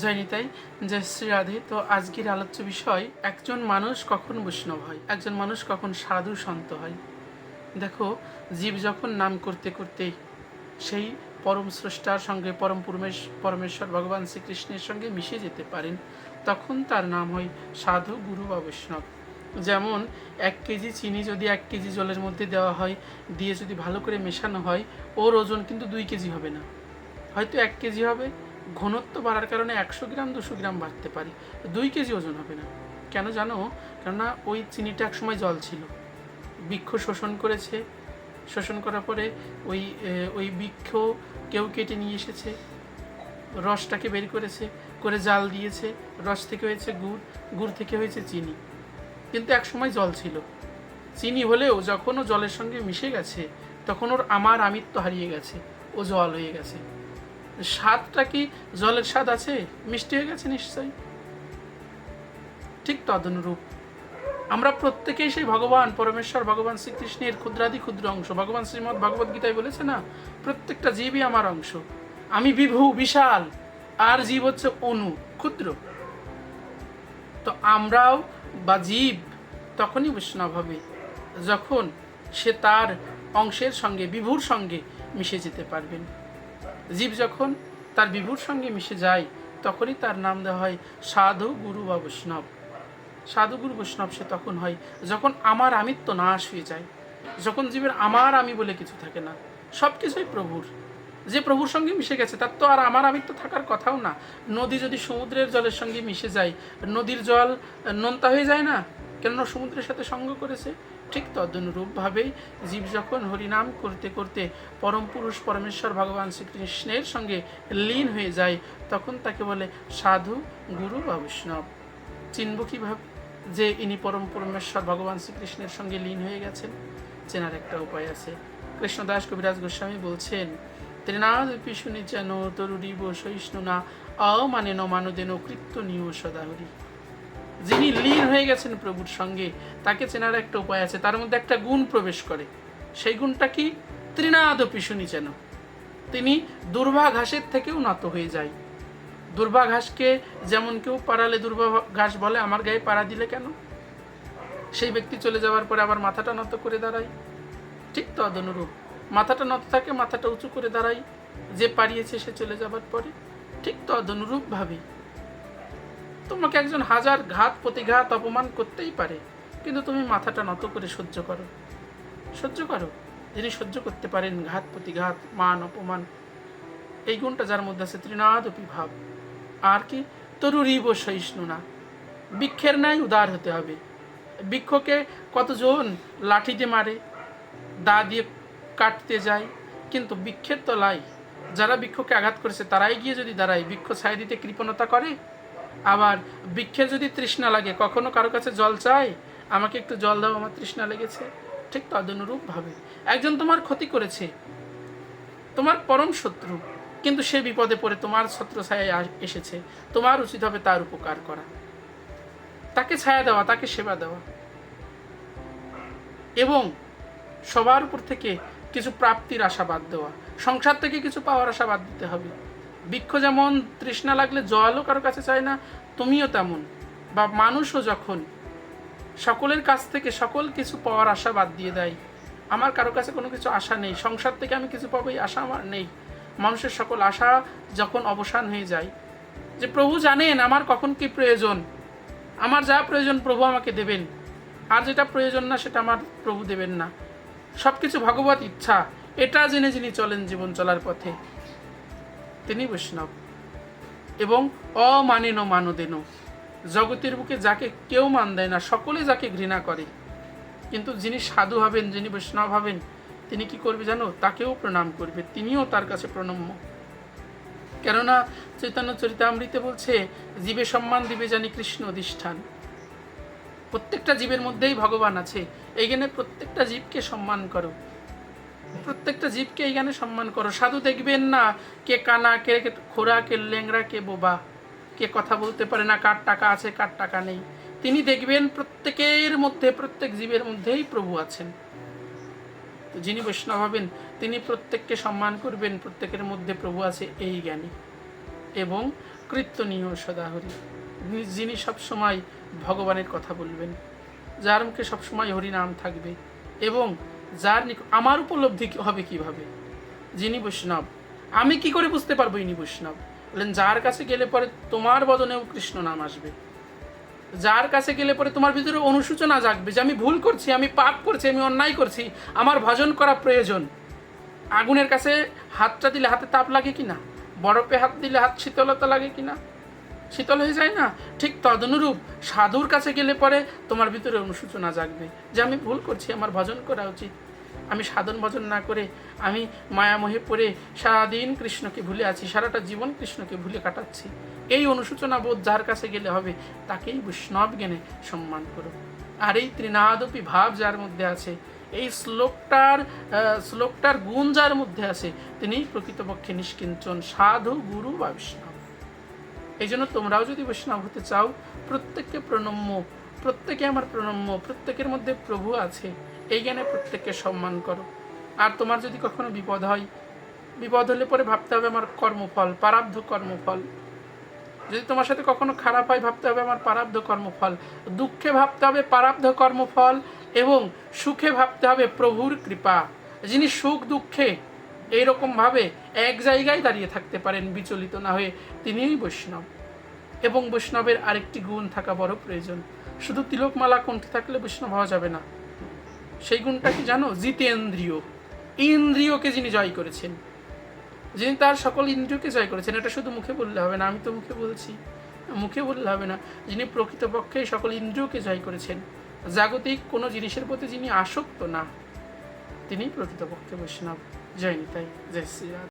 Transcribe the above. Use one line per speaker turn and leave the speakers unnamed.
জয় নিতাই জয় শ্রী রাধে, তো আজকের আলোচ্য বিষয়, একজন মানুষ কখন বৈষ্ণব হয়? একজন মানুষ কখন সাধু সন্ত হয়? দেখো, জীব যখন নাম করতে করতে সেই পরম স্রষ্টার সঙ্গে, পরম পরমেশ, পরমেশ্বর ভগবান শ্রীকৃষ্ণের সঙ্গে মিশে যেতে পারেন, তখন তার নাম হয় সাধু গুরু বা বৈষ্ণব। যেমন, এক কেজি চিনি যদি এক কেজি জলের মধ্যে দেওয়া হয়, দিয়ে যদি ভালো করে মেশানো হয়, ওর ওজন কিন্তু দুই কেজি হবে না। হয়তো এক কেজি হবে ঘনত্ব বাড়ার কারণে একশো গ্রাম, দুশো গ্রাম বাড়তে পারে। দুই কেজি ওজন হবে না। কেন জানো? কেননা ওই চিনিটা একসময় জল ছিল। বৃক্ষ শোষণ করেছে। শোষণ করার পরে ওই ওই বৃক্ষ কেউ কেটে নিয়ে এসেছে। রসটাকে বের করেছে, করে জাল দিয়েছে। রস থেকে হয়েছে গুড় গুড় থেকে হয়েছে চিনি। কিন্তু এক সময় জল ছিল। চিনি হলেও যখন ও জলের সঙ্গে মিশে গেছে, তখন ওর আমার আমিত্ব হারিয়ে গেছে। ও জল হয়ে গেছে। স্বাদটা কি জলের স্বাদ আছে? মিষ্টি হয়ে গেছে নিশ্চয়ই। ঠিক তদনুরূপ। আমরা প্রত্যেকেই সেই ভগবান, পরমেশ্বর, ভগবান শ্রীকৃষ্ণের ক্ষুদ্রাদি ক্ষুদ্র অংশ। ভগবান শ্রীমদ ভগবদ গীতায় বলেছে না, প্রত্যেকটা জীবই আমার অংশ। আমি বিভু, বিশাল, আর জীব হচ্ছে অনু, ক্ষুদ্র। তো আমরাও বা জীব তখনই বৈষ্ণব হবে, যখন সে তার অংশের সঙ্গে, বিভুর সঙ্গে মিশে যেতে পারবেন। জীব যখন তার বিভুর সঙ্গে মিশে যায়, তখনই তার নাম দেওয়া হয় সাধু গুরু বা বৈষ্ণব। সাধু গুরু বৈষ্ণব সে তখন হয় যখন আমার আমিত্ব নাশ হয়ে যায়, যখন জীবের আমার আমি বলে কিছু থাকে না। সব কিছুই প্রভুর। যে প্রভুর সঙ্গে মিশে গেছে, তার তো আর আমার আমিত্ব থাকার কথাও না। নদী যদি সমুদ্রের জলের সঙ্গে মিশে যায়, নদীর জল নোনতা হয়ে যায় না? কেননা সমুদ্রের সাথে সঙ্গ করেছে ঠিক তদনুরূপভাবেই জীব যখন হরিনাম করতে করতে পরম পুরুষ পরমেশ্বর ভগবান শ্রীকৃষ্ণের সঙ্গে লীন হয়ে যায়, তখন তাকে বলে সাধু গুরু বা বৈষ্ণব। চিনব কীভাবে যে ইনি পরম পরমেশ্বর ভগবান শ্রীকৃষ্ণের সঙ্গে লীন হয়ে গেছেন? চেনার একটা উপায় আছে। কৃষ্ণদাস কবিরাজ গোস্বামী বলছেন, ত্রিনাদপি শুনি যেন তরুরিব সহিষ্ণু না, অমানে ন মানদেন কৃত্য নিয় সদাহরি। যিনি লীন হয়ে গেছেন প্রভুর সঙ্গে, তাকে চেনার একটা উপায় আছে। তার মধ্যে একটা গুণ প্রবেশ করে। সেই গুণটা কি? ত্রিনাদপি শুনি যেন। তিনি দুর্ভা ঘাসের থেকেও নত হয়ে যায়। দুর্বা ঘাসকে যেমন কেউ পাড়ালে দুর্বা ঘাস বলে, আমার গায়ে পাড়া দিলে কেন? সেই ব্যক্তি চলে যাওয়ার পরে আবার মাথাটা নত করে দাঁড়ায়। ঠিক তো অনুরূপ মাথাটা নত থাকে, মাথাটা উঁচু করে দাঁড়ায়। যে পারিয়েছে সে চলে যাবার পরে। ঠিক তো অনুরূপ ভাবে তোমাকে একজন হাজার ঘাত প্রতিঘাত অপমান করতেই পারে, কিন্তু তুমি মাথাটা নত করে সহ্য করো। সহ্য করো? যিনি সহ্য করতে পারেন ঘাত, প্রতিঘাত, মান, অপমান, এই গুণটা যার মধ্যে আছে ত্রিনাদপি ভাব আর কি? তরুরিব সহিষ্ণু না। বৃক্ষের ন্যায় উদার হতে হবে। বৃক্ষকে কতজন লাঠি দিয়ে মারে? দা দিয়ে কাটতে যায়। কিন্তু বৃক্ষের তলায় যারা বৃক্ষকে আঘাত করেছে, তারাই গিয়ে যদি দাঁড়ায়, বৃক্ষ ছায় দিতে কৃপণতা করে? আবার বৃক্ষের যদি তৃষ্ণা লাগে, কখনো কারও কাছে জল চায় আমাকে একটু জল দাও, আমার তৃষ্ণা লেগেছে। ঠিক তদনুরূপভাবে। একজন তোমার ক্ষতি করেছে। তোমার পরম শত্রু। কিন্তু সে বিপদে পড়ে তোমার ছত্র ছায়ায় এসেছে। তোমার উচিত হবে তার উপকার করা। তাকে ছায়া দেওয়া, তাকে সেবা দেওয়া। এবং সবার উপর থেকে কিছু প্রাপ্তির আশাবাদ দেওয়া। সংসার থেকে কিছু পাওয়ার আশাবাদ দিতে হবে। বৃক্ষ যেমন তৃষ্ণা লাগলে জলও কারও কাছে চায় না, তুমিও তেমন। বা মানুষও যখন সকলের কাছ থেকে সকল কিছু পাওয়ার আশা বাদ দিয়ে দেয়, আমার কারও কাছে কোনো কিছু আশা নেই, সংসার থেকে আমি কিছু পাবো এই আশা আমার নেই। মানুষের সকল আশা যখন অবসান হয়ে যায়, যে প্রভু জানেন আমার কখন কি প্রয়োজন, আমার যা প্রয়োজন প্রভু আমাকে দেবেন, আর যেটা প্রয়োজন না সেটা আমার প্রভু দেবেন না। সব কিছু ভগবত ইচ্ছা, এটা জেনে যিনি চলেন জীবন চলার পথে। তিনি বৈষ্ণব। এবং অমানেন মানদেন। জগতের বুকে যাকে কেউ মান দেয় না, সকলে যাকে ঘৃণা করে। কিন্তু যিনি সাধু হবেন, যিনি বৈষ্ণব হবেন, তিনি কি করবে জানো? তাকেও প্রণাম করবে। তিনিও তার কাছে প্রণম্য। কেননা চৈতন্য চরিতামৃতে বলছে, জীবে সম্মান দিবে জানি কৃষ্ণ অধিষ্ঠান। প্রত্যেকটা জীবের মধ্যেই ভগবান আছে। এই প্রত্যেকটা জীবকে সম্মান করো। প্রত্যেকটা জীবকে এই জ্ঞানে সম্মান করো। সাধু দেখবেন না কে কানা, কে খোরা কে লেংরা কে বোবা। কে কথা বলতে পারে না, কার টাকা আছে, কার টাকা নেই। তিনি দেখবেন প্রত্যেকের মধ্যে, প্রত্যেক জীবের মধ্যেই প্রভু আছেন। যিনি বৈষ্ণব হবেন, তিনি প্রত্যেককে সম্মান করবেন, প্রত্যেকের মধ্যে প্রভু আছে এই জ্ঞানী। এবং কীর্তনীয় সদাহরি, যিনি সবসময় ভগবানের কথা বলবেন, যার মুখে সবসময় হরিনাম থাকবে। এবং যার আমার উপলব্ধি হবে কীভাবে? যিনি বৈষ্ণব। আমি কি করে বুঝতে পারব ইনি বৈষ্ণব? বললেন যার কাছে গেলে পরে তোমার বদনেও কৃষ্ণ নাম আসবে। যার কাছে গেলে পরে তোমার ভিতরে অনুশোচনা জাগবে যে আমি ভুল করছি, আমি পাপ করছি, আমি অন্যায় করছি, আমার ভজন করা প্রয়োজন। আগুনের কাছে হাতটা দিলে হাতে তাপ লাগে কি না? বরফে হাত দিলে হাত শীতলতা লাগে কি না? শীতল হয়ে যায় না? ঠিক তদনুরূপ সাধুর কাছে গেলে পরে তোমার ভিতরে অনুশোচনা জাগবে যে আমি ভুল করছি, আমার ভজন করা উচিত। আমি সাধন ভজন না করে আমি মায়ামোহে পড়ে সারাদিন কৃষ্ণকে ভুলে আছি, সারাটা জীবন কৃষ্ণকে ভুলে কাটাচ্ছি। এই অনুশোচনা বোধ যার কাছে গেলে হবে, তাকেই বৈষ্ণব জ্ঞানে সম্মান করো। আর এই ত্রিনাদপি ভাব যার মধ্যে আছে, এই শ্লোকটার শ্লোকটার গুণ যার মধ্যে আছে, তিনিই প্রকৃতপক্ষে নিষ্কিঞ্চন সাধু গুরু বা বৈষ্ণব এই জন্য তোমরাও যদি বৈষ্ণব হতে চাও, প্রত্যেককে প্রণম্য, প্রত্যেকে আমার প্রণম্য, প্রত্যেকের মধ্যে প্রভু আছে, এই জ্ঞানে প্রত্যেককে সম্মান করো। আর তোমার যদি কখনো বিপদ হয়, বিপদ হলে পরে ভাবতে হবে আমার কর্মফল পারাব্ধ কর্মফল। যদি তোমার সাথে কখনো খারাপ হয়, ভাবতে হবে আমার পারাব্ধ কর্মফল। দুঃখে ভাবতে হবে পারাব্ধ কর্মফল এবং সুখে ভাবতে হবে প্রভুর কৃপা। যিনি সুখ দুঃখে এইরকমভাবে এক জায়গায় দাঁড়িয়ে থাকতে পারেন বিচলিত না হয়ে তিনিই বৈষ্ণব। এবং বৈষ্ণবের আরেকটি গুণ থাকা বড় প্রয়োজন। শুধু তিলকমালা কণ্ঠে থাকলে বৈষ্ণব হওয়া যাবে না। সেই গুণটা কি জানো? জিতেন্দ্রিয়। ইন্দ্রিয়কে যিনি জয় করেছেন, যিনি তার সকল ইন্দ্রিয়কে জয় করেছেন, এটা শুধু মুখে বললে হবে না, আমি তো মুখে বলছি। মুখে বললে হবে না, যিনি প্রকৃতপক্ষে সকল ইন্দ্রিয়কে জয় করেছেন, জাগতিক কোনো জিনিসের প্রতি যিনি আসক্ত না তিনি প্রকৃতপক্ষে বৈষ্ণব। জয় নিতাই জয় শ্রী রাধে।